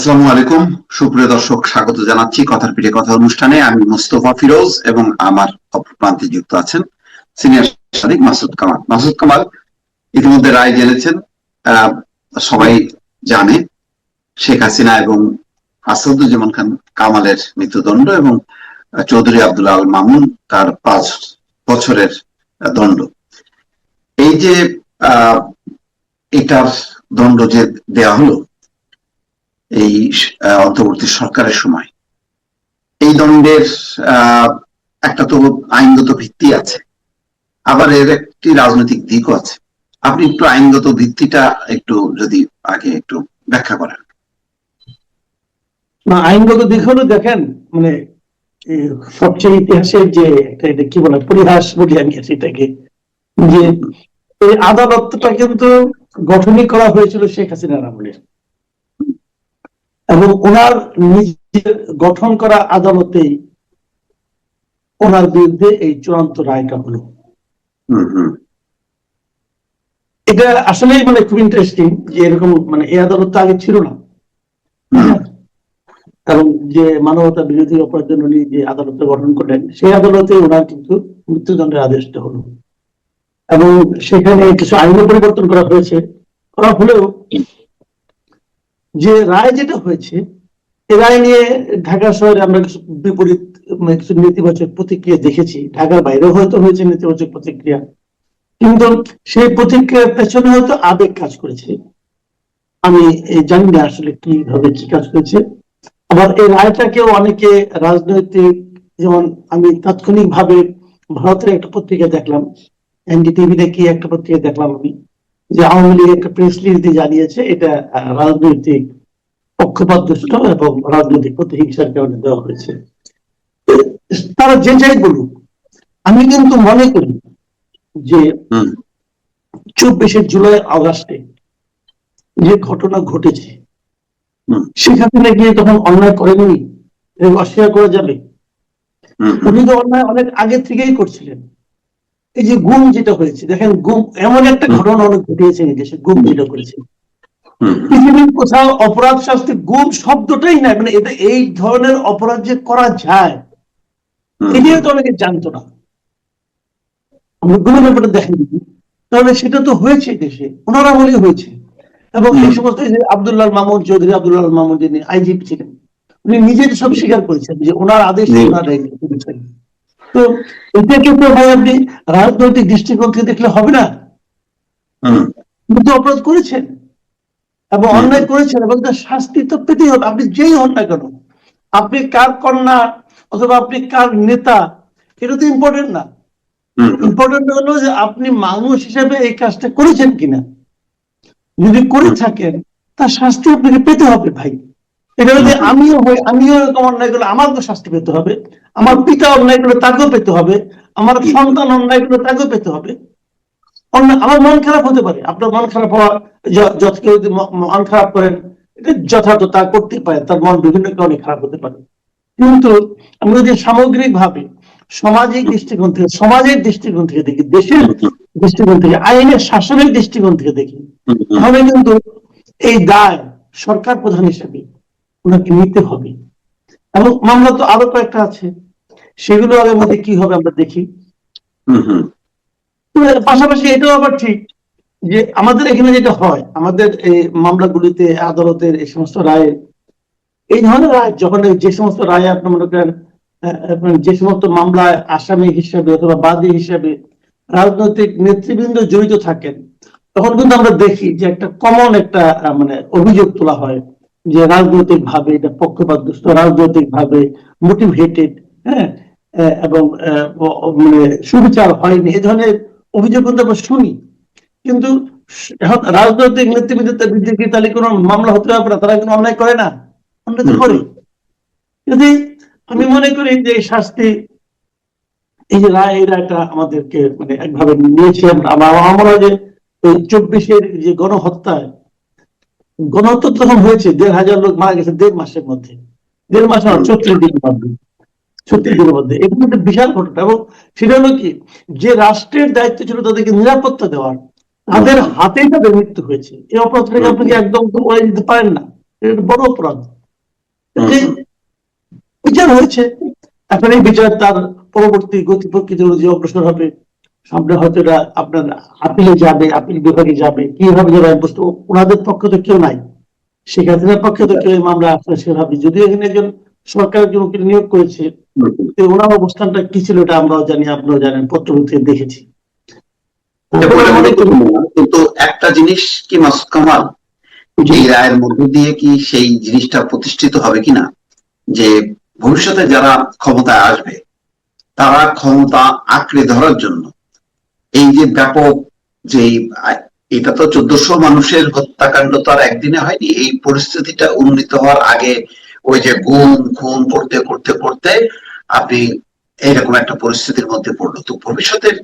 আসসালামু আলাইকুম। সুপ্রিয় দর্শক, স্বাগত জানাচ্ছি কথার পিঠে কথা অনুষ্ঠানে। আমি মোস্তফা ফিরোজ এবং আমার প্রান্তে যুক্ত আছেন সিনিয়র সাংবাদিক মাসুদ কামাল। মাসুদ কামাল, ইতিমধ্যে রায় জেনেছেন। সবাই জানে শেখ হাসিনা এবং আসাদুজ্জামান খান কামালের মৃত্যুদণ্ড এবং চৌধুরী আব্দুল আল মামুন তার পাঁচ বছরের দণ্ড। এই যে এটার দণ্ড যে দেয়া হলো এই অন্তর্বর্তী সরকারের সময়। এই দণ্ডের একটা তো আইনগত ভিত্তি আছে, আবার এর একটি রাজনৈতিক দিকও আছে। আপনি একটু আইনগত ভিত্তিটা একটু যদি আগে একটু ব্যাখ্যা করেন। না, আইনগত দিক হলো দেখেন মানে সবচেয়ে ইতিহাসের যে একটা এটা কি বলে, পরিহাস বলি আমি সেটাকে যে এই আদালতটা কিন্তু গঠনই করা হয়েছিল শেখ হাসিনার আমলে। এবং ওনার নিজের গঠন করা আদালতেই ওনার বিরুদ্ধে এই চূড়ান্ত রায়টা হলো এটা আসলেই মানে খুব ইন্টারেস্টিং যে এরকম মানে এই আদালত তো আগে ছিল না। কারণ যে মানবতা বিরোধী অপরাধের জন্য উনি যে আদালতে গঠন করলেন সেই আদালতে ওনার কিন্তু মৃত্যুদণ্ডের আদেশটা হলো। এবং সেখানে কিছু আইনও পরিবর্তন করা হয়েছে। করা হলেও যে রায় যেটা হয়েছে, এ রায় নিয়ে ঢাকা শহরে আমরা কিছু বিপরীত মানে কিছু নেতিবাচক প্রতিক্রিয়া দেখেছি। ঢাকার বাইরেও হয়তো হয়েছে নেতিবাচক প্রতিক্রিয়া। কিন্তু সেই প্রতিক্রিয়ার পেছনে হয়তো আবেগ কাজ করেছে। আমি জানি না আসলে কীভাবে কি কাজ করেছে। আবার এই রায়টাকেও অনেকে রাজনৈতিক, যেমন আমি তাৎক্ষণিক ভাবে ভারতের একটা পত্রিকা দেখলাম, এনডিটিভি কি একটা পত্রিকা দেখলাম আমি। যে আওয়ামী লীগ একটা প্রেস লিস্টে জানিয়েছে এটা রাজনৈতিক পক্ষপাত দুষ্ট এবং রাজনৈতিক প্রতিহিংসার কারণে দেওয়া হয়েছে। তারা যে যাই বলুক আমি কিন্তু মনে করি যে চব্বিশে জুলাই আগস্টে যে ঘটনা ঘটেছে। সেখানে গিয়ে তখন অন্যায় করেননি অস্বীকার করা যাবে। উনি তো অন্যায় অনেক আগে থেকেই করছিলেন। এই যে গুম যেটা হয়েছে দেখেন গুম এমন একটা ঘটনা অনেক ঘটিয়েছে এই দেশে গুম যেটা করেছে। পৃথিবীর কোথাও অপরাধ শাস্তি গুম শব্দটাই নাই মানে এটা এই ধরনের অপরাধ যে করা যায় এটাও তো অনেকে জানতো না। আমরা গুমের ব্যাপারে দেখেন। তাহলে সেটা তো হয়েছে দেশে ওনার আমলেই হয়েছে। এবং এই সমস্ত আব্দুল্লাহ মামুন চৌধুরী আব্দুল্লাহ মামুন যিনি আইজিপি ছিলেন উনি নিজে সব স্বীকার করেছেন যে ওনার আদেশ ওনার তো এটাকে তো ভাই আপনি রাজনৈতিক দৃষ্টিকোণ থেকে দেখলে হবে না? অপরাধ করেছেন। এবং অন্যায় করেছেন এবং তার শাস্তি তো পেতেই হবে। আপনি যেই হন না কেন আপনি কার কন্যা অথবা আপনি কার নেতা এটা তো ইম্পর্টেন্ট না। ইম্পর্টেন্ট হলো যে আপনি মানুষ হিসেবে এই কাজটা করেছেন কিনা। যদি করে থাকেন তার শাস্তি আপনাকে পেতে হবে ভাই। এটা যদি আমিও হই, আমিও এরকম অন্যায় করলে আমাকেও শাস্তি পেতে হবে, আমার পিতা অন্যায় করলে তাকেও পেতে হবে, আমার সন্তান অন্যায় করলে তাকেও পেতে হবে। আমার মন খারাপ হতে পারে, আপনার মন খারাপ হওয়া যত কেউ যদি মন খারাপ করেন, এটা যথার্থ তা করতে পারে, তার মন বিভিন্ন কারণে খারাপ হতে পারে। কিন্তু আমি যদি সামগ্রিক ভাবে সামাজিক দৃষ্টিকোণ থেকে, সমাজের দৃষ্টিকোণ থেকে দেখি, দেশের দৃষ্টিকোণ থেকে, আইনের শাসনের দৃষ্টিকোণ থেকে দেখি, তাহলে কিন্তু এই দায় সরকার প্রধান হিসেবে ওনাকে নিতে হবে। এবং মামলা তো আরও কয়েকটা আছে। সেগুলো আগের মধ্যে কি হবে আমরা দেখি। পাশাপাশি এটাও আবার ঠিক যে আমাদের এখানে যেটা হয় আমাদের এই মামলাগুলিতে আদালতের এই সমস্ত রায়ে এই ধরনের রায় যখন যে সমস্ত রায় আপনি মনে করেন যে সমস্ত মামলায় আসামি হিসেবে অথবা বাদী হিসেবে রাজনৈতিক নেতৃবৃন্দ জড়িত থাকেন তখন কিন্তু আমরা দেখি যে একটা কমন একটা মানে অভিযোগ তোলা হয়। যে রাজনৈতিক ভাবে এটা পক্ষপাত দুষ্ট রাজনৈতিক ভাবে মোটিভেটেড হ্যাঁ এবং মানে সুবিচার হয়নি, এই ধরনের অভিযোগ কিন্তু আমরা শুনি। কিন্তু রাজনৈতিক নেতৃবৃন্দের বিরুদ্ধে কি তাহলে কোনো মামলা হতে পারে? তারা কোনো অন্যায় করে না? অন্যায় তো করে। যদি আমি মনে করি যে শাস্তি, এই যে রায়, এই রায়টা আমাদেরকে মানে একভাবে নিয়েছি আমরা। আমার আমার মনে হয় যে ওই চব্বিশের যে গণহত্যায় গণহত্যা তখন হয়েছে দেড় হাজার লোক মারা গেছে দেড় মাসের মধ্যে। দেড় মাস না দিনের মধ্যে। ছত্রিশ দিনের মধ্যে। একটা বিশাল ঘটনা। এবং সেটা হলো কি? যে রাষ্ট্রের দায়িত্ব ছিল তাদেরকে নিরাপত্তা দেওয়ার তাদের হাতেই তাদের মৃত্যু হয়েছে। এই অপরাধটাকে আপনি কি একদম ওড়াই দিতে পারেন না? এটা বড় অপরাধ। যে। বিচার হয়েছে। এখন এই বিচার তার পরবর্তী গতি অনুযায়ী অগ্রসর হবে। সামনে হয়তো এটা আপনার আপিলে যাবে আপিল বিভাগে যাবে। কীভাবে যাবে বুঝতে ওনাদের পক্ষে তো কেউ নাই। শেখ হাসিনার পক্ষে তো কেউ মামলা আসলে সেভাবে যদিও এখানে একজন সরকার একজন উকিল নিয়োগ করেছে ওনার অবস্থানটা কি ছিল এটা আমরাও জানি আপনারাও জানেন পত্রপত্রিকা দেখেছি। কিন্তু একটা জিনিস কি মাসুদ কামাল? এই রায়ের মধ্য দিয়ে কি সেই জিনিসটা প্রতিষ্ঠিত হবে কিনা? যে ভবিষ্যতে যারা ক্ষমতায় আসবে তারা ক্ষমতা আঁকড়ে ধরার জন্য এই যে ব্যাপক যে এটা তো চোদ্দশো মানুষের হত্যাকাণ্ড তো আর একদিনে হয়নি, এই পরিস্থিতিটা উন্নীত হওয়ার আগে ওই যে গুম, খুন করতে করতে করতে আপনি এইরকম একটা পরিস্থিতির মধ্যে পড়ল। তো ভবিষ্যতের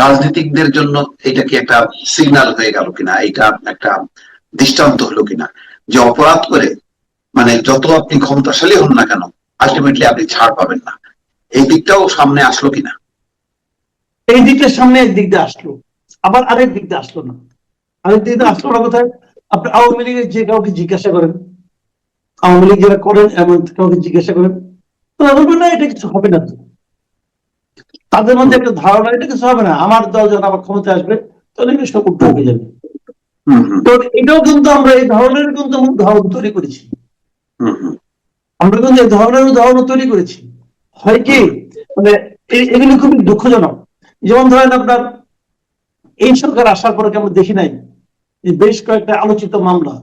রাজনীতিকদের জন্য এটা কি একটা সিগন্যাল হয়ে গেল কিনা? এটা একটা দৃষ্টান্ত হলো কিনা? যে অপরাধ করে মানে যত আপনি ক্ষমতাশালী হন না কেন আলটিমেটলি আপনি ছাড় পাবেন না। এই দিকটাও সামনে আসলো কিনা? এই দিকটার সামনে এক দিক দিয়ে আসলো আবার আরেক দিক দিয়ে আসলো না। আরেক দিক দিয়ে আসলো না কোথায়? আপনি আওয়ামী লীগের যে কাউকে জিজ্ঞাসা করেন আওয়ামী লীগ যারা করেন এমন কাউকে জিজ্ঞাসা করেন তারা বলবেন না এটা কিছু হবে না তো। তাদের মধ্যে একটা ধারণা এটা কিছু হবে না। আমার দল যখন আবার ক্ষমতা আসবে তাহলে সব উল্টো হয়ে যাবে। তো এটাও কিন্তু আমরা এই ধরনের কিন্তু আমরা উদাহরণ তৈরি করেছি। আমরা কিন্তু এই ধরনের উদাহরণ তৈরি করেছি। হয় কি? মানে এগুলি খুবই দুঃখজনক। যেমন ধরেন আপনার এই সরকার আসার পরে আমরা দেখি নাই যে বেশ কয়েকটা আলোচিত মামলা?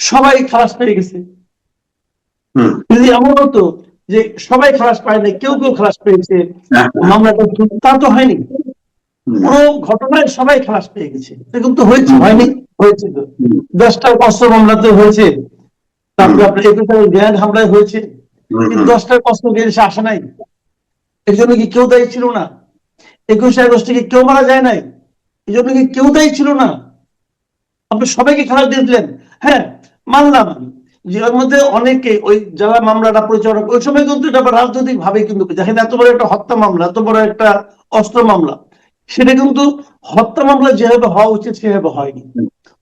সবাই খালাস পেয়ে গেছে। যদি এমন হতো যে সবাই খালাস পায় না কেউ কেউ খালাস পেয়েছে হ্যাঁ, মামলাটা তা তো হয়নি। কোনো ঘটনায় সবাই খালাস পেয়ে গেছে। এরকম তো হয়েছে হয়নি হয়েছে তো। হুম, দশটা অস্ত্র মামলাতে হয়েছে। তারপরে আপনার একুশে গ্র্যান্ড হামলায় হয়েছে। দশটার কষ্ট গিয়ে এসে আসে নাই। এর জন্য কি কেউ দায়ী ছিল না? একুশে আগস্টে কি কেউ মারা যায় নাই। এই জন্য কি কেউ দায়ী ছিল না? আপনি সবাইকে খারাপ দিয়ে দিলেন। হ্যাঁ মানলাম আমি। যে মধ্যে অনেকে ওই যারা মামলাটা পরিচালনা ওই সময় কিন্তু এটা রাজনৈতিক ভাবে কিন্তু দেখেন এত বড় একটা হত্যা মামলা, এত বড় একটা অস্ত্র মামলা, সেটা কিন্তু হত্যা মামলা যেভাবে হওয়া উচিত সেভাবে হয়নি।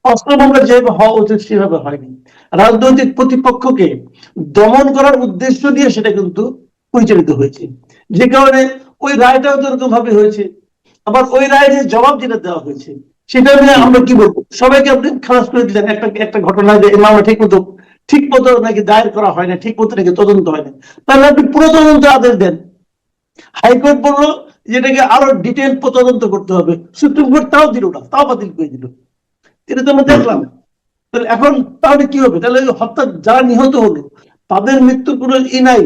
অস্ত্র মামলা যেভাবে হওয়া উচিত সেভাবে হয়নি। রাজনৈতিক প্রতিপক্ষকে দমন করার উদ্দেশ্য দিয়ে সেটা কিন্তু পরিচালিত হয়েছে। যে কারণে ওই রায়টাও তো এরকম ভাবে হয়েছে। আবার ওই রায়ের জবাব যেটা দেওয়া হয়েছে। সেটা নিয়ে আমরা কি বলব? সবাইকে আপনি খালাস করে দিলেন। একটা একটা ঘটনা যে মামলা ঠিক মতো ঠিক মতো নাকি দায়ের করা হয় না, ঠিক মতো নাকি তদন্ত হয় না। তাহলে আপনি পুরো তদন্ত আদেশ দেন। হাইকোর্ট বলল যেটাকে আরও ডিটেল তদন্ত করতে হবে। সুপ্রিম কোর্ট তাও দিল না, তাও বাতিল করে দিল। এটা তো আমরা দেখলাম। তাহলে এখন তাহলে কি হবে? তাহলে হত্যা যারা নিহত হলো, তাদের মৃত্যুর কোনো ই নাই।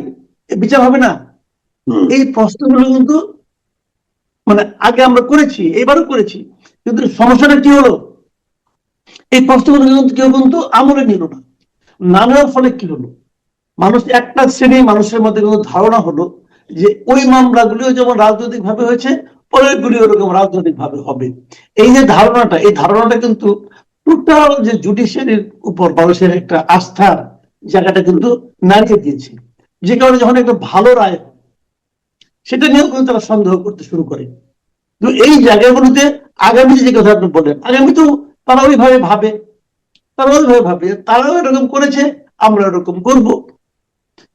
বিচার হবে না? এই প্রশ্নগুলো কিন্তু মানে আগে আমরা করেছি, এবারও করেছি। কিন্তু সমস্যাটা কি হলো? এই প্রশ্নগুলো কিন্তু কেউ কিন্তু আমলে নিল না। না নেওয়ার ফলে কি হলো? মানুষ একটা শ্রেণি মানুষের মধ্যে কিন্তু ধারণা হলো যে ওই মামলাগুলিও যেমন রাজনৈতিক ভাবে হয়েছে পরের গুলি ওরকম রাজনৈতিক ভাবে হবে। এই যে ধারণাটা, এই ধারণাটা কিন্তু টোটাল যে জুডিশিয়ারির উপর মানুষের একটা আস্থার জায়গাটা কিন্তু নাড়িয়ে দিয়েছে। যে কারণে যখন একটা ভালো রায় সেটা নিয়েও কিন্তু তারা সন্দেহ করতে শুরু করে। তো এই জায়গাগুলোতে আগামী যে কথা আপনি বললেন আগামী তো তারা ওইভাবে ভাবে তারা ওইভাবে ভাবে তারাও এরকম করেছে আমরা এরকম করব।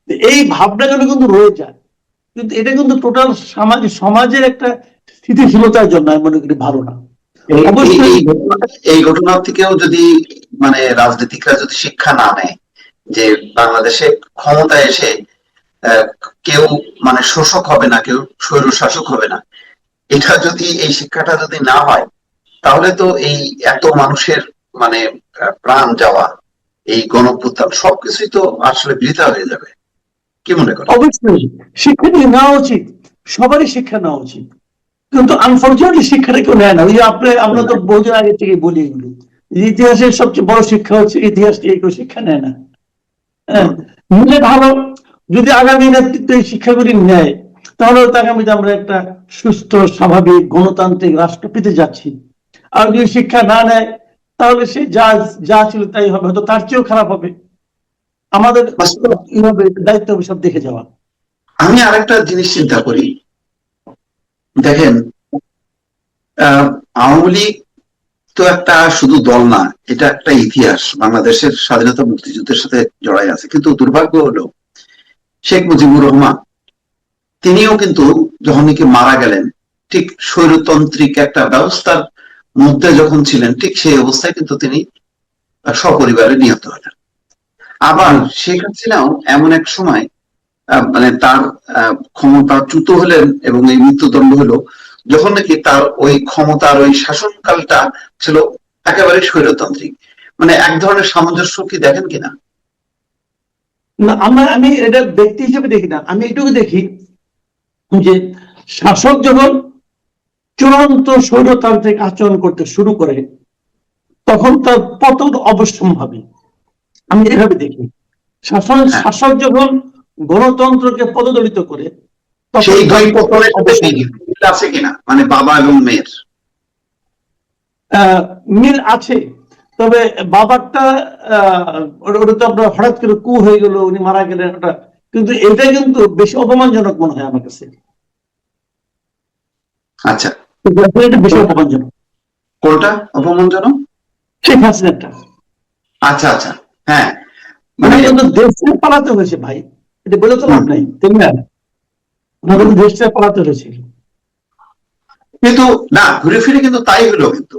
এই ভাবনাগুলো কিন্তু রয়ে যায়। কিন্তু এটা কিন্তু টোটাল সমাজ সমাজের একটা স্থিতিশীলতার জন্য আমি মনে করি ভালো না। অবশ্যই- এই- ঘটনা- থেকেও যদি মানে রাজনীতিকরা যদি শিক্ষা না নেয় যে বাংলাদেশে ক্ষমতায় এসে কেউ মানে শোষক হবে না, কেউ স্বৈর শাসক হবে না। এটা যদি, এই শিক্ষাটা যদি না হয়, তাহলে তো এই এত মানুষের মানে প্রাণ যাওয়া, এই গণপ্রত্যান সবকিছুই তো আসলে বৃথা হয়ে যাবে। কি মনে করেন? অবশ্যই। শিক্ষা নিয়ে নেওয়া উচিত। সবারই শিক্ষা নেওয়া উচিত। কিন্তু আনফর্চুনেটলি শিক্ষাটা কেউ নেয় না। ওই আপনি, আমরা তো বহুদিন আগে থেকে বলি এগুলো। ইতিহাসের সবচেয়ে বড় শিক্ষা হচ্ছে ইতিহাস থেকে কেউ শিক্ষা নেয় না। হ্যাঁ? নিলে ভালো যদি আগামী নেতৃত্ব এই শিক্ষাগুলি নেয় তাহলে আগামীতে আমরা একটা সুস্থ, স্বাভাবিক, গণতান্ত্রিক রাষ্ট্র পেতে যাচ্ছি। আর যদি শিক্ষা না নেয়, তাহলে সে যা যা ছিল তাই হবে, হয়তো তার চেয়েও খারাপ হবে। আমাদের দায়িত্ব সব দেখে যাওয়া। আমি আরেকটা জিনিস চিন্তা করি। দেখেন আওয়ামী লীগ তো একটা শুধু দল না, এটা একটা ইতিহাস। বাংলাদেশের স্বাধীনতা মুক্তিযুদ্ধের সাথে জড়াই আছে। কিন্তু দুর্ভাগ্য হলো শেখ মুজিবুর রহমান। তিনিও কিন্তু যখন মারা গেলেন, ঠিক স্বৈরতান্ত্রিক একটা ব্যবস্থার মধ্যে যখন ছিলেন, ঠিক সেই অবস্থায় কিন্তু তিনি সপরিবারে নিহত হলেন। আবার শেখ হাসিনাও এমন এক সময় মানে তার ক্ষমতাচ্যুত হলেন এবং এই মৃত্যুদণ্ড হলো যখন নাকি তার ওই ক্ষমতার ওই শাসনকালটা ছিল একেবারে স্বৈরতান্ত্রিক। মানে এক ধরনের সামঞ্জস্য কি দেখেন কিনা? না আমরা আমি এটা ব্যক্তি হিসেবে দেখি না আমি এটুকু দেখি যে শাসক যখন চূড়ান্ত স্বৈরতান্ত্রিক আচরণ করতে শুরু করে তখন তার পতন অবশ্যম্ভাবী। আমি এভাবে দেখি। শাসন হ্যাঁ। শাসক যখন গণতন্ত্রকে পদদলিত করে সেই দুই আছে কিনা? মানে বাবা এবং মেয়ের। মিল আছে। তবে বাবারটা ওটা তো আপনার হঠাৎ করে কু হয়ে গেল উনি মারা গেলেন ওটা কিন্তু এটা কিন্তু বেশি অপমানজনক মনে হয় আমার কাছে। আচ্ছা। এটা বেশি অপমানজনক। কোনটা? অপমানজনক? শেখ হাসিনাটা আচ্ছা আচ্ছা। হ্যাঁ। মানে কিন্তু দেশ পালাতে হয়েছে ভাই। এটা বলে তো লাভ নাই তাই না? ওনার কিন্তু দেশ পালাতে হয়েছে কিন্তু না ঘুরে ফিরে কিন্তু তাই হলো কিন্তু।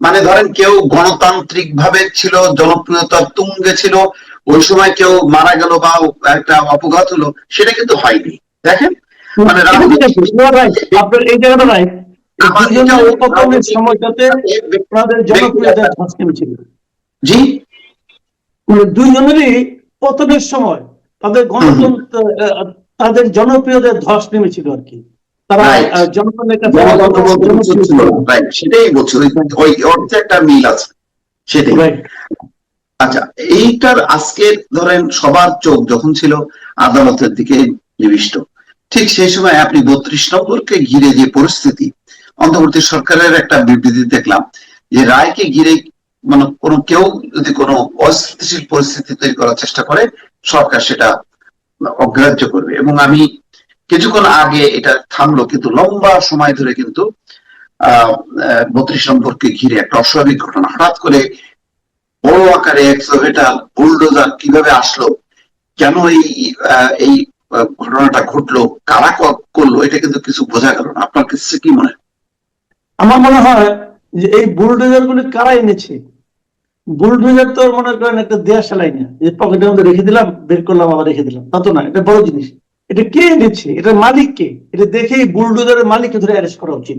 মানে ধরেন কেউ গণতান্ত্রিক ভাবে ছিল জনপ্রিয়তার তুঙ্গে ছিল ওই সময় কেউ মারা গেল বা একটা অপঘাত হলো সেটা কিন্তু হয়নি। দেখেন? মানে আপনার এই জায়গাটা রাইট জনপ্রিয়তা জি? মানে দুইজনেরই পতনের সময় তাদের গণতন্ত্র তাদের জনপ্রিয়তার ধস নেমেছিল আর কি। তারা জনগণের কাছে গণতন্ত্র বলতে জনপ্রিয় কিছু ছিল না। Right, সেটাই বলছি। ওই- ওই অর্থে একটা মিল আছে। সেটাই। আচ্ছা এইটার আজকের ধরেন সবার চোখ যখন ছিল আদালতের দিকে নিবিষ্ট ঠিক সেই সময় আপনি বত্রিশ নম্বরকে ঘিরে যে পরিস্থিতি অন্তর্বর্তী সরকারের একটা বিবৃতি দেখলাম যে রায়কে ঘিরে মানে কোনো কেউ যদি কোনো অস্থিতিশীল পরিস্থিতি তৈরি করার চেষ্টা করে সরকার সেটা অগ্রাহ্য করবে। এবং আমি কিছুক্ষণ আগে এটা থামলো, কিন্তু লম্বা সময় ধরে কিন্তু, আহ বত্রিশ নম্বরকে ঘিরে একটা অস্বাভাবিক ঘটনা। হঠাৎ করে বড় আকারে এক্সোভেটার বুলডোজার কীভাবে আসলো, কেন এই এই ঘটনাটা ঘটলো, কারা করল, এটা কিন্তু কিছু বোঝা গেল না। আপনার কাছে কি মনে? আমার মনে হয় যে এই বুলডোজার গুলি কারা এনেছে? বুলডোজার তো মনে করেন একটা দেয়া সেলাই না, যে পকেটের মধ্যে রেখে দিলাম, বের করলাম, আবার রেখে দিলাম। তা তো না, এটা বড় জিনিস। এটা কে এনেছে? এটা মালিক কে? এটা দেখেই বুলডোজারের মালিককে ধরে অ্যারেস্ট করা উচিত।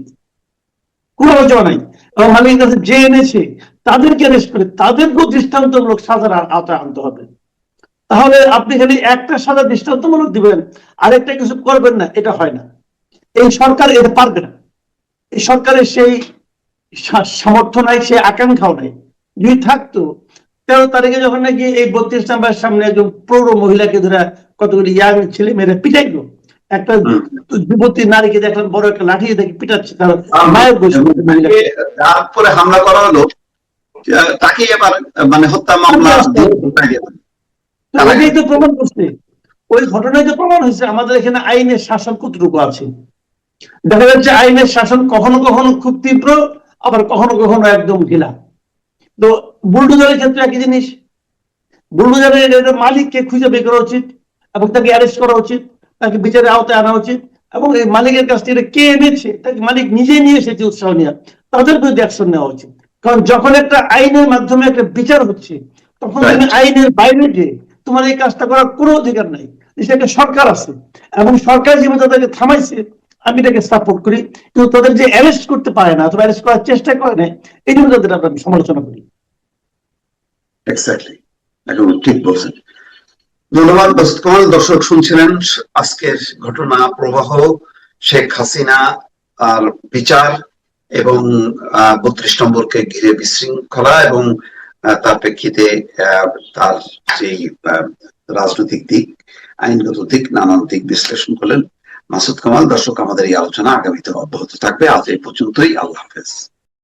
কোনো আলোচনা নাই। এবং মালিকের কাছে যে এনেছে, তাদেরকে অ্যারেস্ট করে তাদেরকেও দৃষ্টান্তমূলক সাজার আওতায় আনতে হবে। তাহলে আপনি খালি একটা সাজা দৃষ্টান্তমূলক দিবেন, আরেকটা কিছু করবেন না, এটা হয় না। এই সরকার এটা পারবে না। এই সরকারের সেই সামর্থ্য নাই, সেই আকাঙ্ক্ষাও নাই। যদি থাকতো তেরো তারিখে যখন নাকি এই বত্রিশ নাম্বার সামনে একজন প্রৌঢ় মহিলাকে ধরে কতগুলি ইয়াং ছেলে মেয়েরা পিটাইলো একটা যুবতী নারীকে দেখলাম বড় একটা লাঠি দেখে পিটাচ্ছে তার মায়ের হামলা করা হলো তাকে এবার মানে হত্যা মামলা তো প্রমাণ করছে। ওই ঘটনায় তো প্রমাণ হয়েছে আমাদের এখানে আইনের শাসন কতটুকু আছে। দেখা যাচ্ছে আইনের শাসন কখনো কখনো খুব তীব্র আবার কখনো কখনো একদম ঢিলা তো বুলডোজারের ক্ষেত্রে একই জিনিস। বুলডোজারের মালিককে খুঁজে বের করা উচিত এবং তাকে অ্যারেস্ট করা উচিত তাকে বিচারের আওতায় আনা উচিত এবং এই মালিকের কাছ থেকে কে এনেছে তাকে মালিক নিজে নিয়ে এসেছে উৎসাহ নিয়ে তাদের বিরুদ্ধে অ্যাকশন নেওয়া উচিত। কারণ যখন একটা আইনের মাধ্যমে একটা বিচার হচ্ছে তখন তুমি আইনের বাইরে যে তোমার এই কাজটা করার কোনো অধিকার নাই। একটা সরকার আছে এবং সরকার যেভাবে তাদেরকে থামাইছে আমি এটাকে সাপোর্ট করি। কিন্তু তাদের যে অ্যারেস্ট করতে পারে না অথবা অ্যারেস্ট করার চেষ্টা করে না এই জন্য তাদের আমরা সমালোচনা করি। এক্স্যাক্টলি একদম ঠিক বলছেন। ধন্যবাদ কামাল দর্শক শুনছিলেন আজকের ঘটনা, প্রবাহ, শেখ হাসিনা আর বিচার এবং বত্রিশ নম্বরকে ঘিরে বিশৃঙ্খলা এবং তার প্রেক্ষিতে তার সেই রাজনৈতিক দিক, আইনগত দিক, নানান দিক বিশ্লেষণ করলেন মাসুদ কামাল। দর্শক, আমাদের এই আলোচনা আগামীতে অব্যাহত থাকবে। আজ এই পর্যন্তই। আল্লাহ হাফেজ।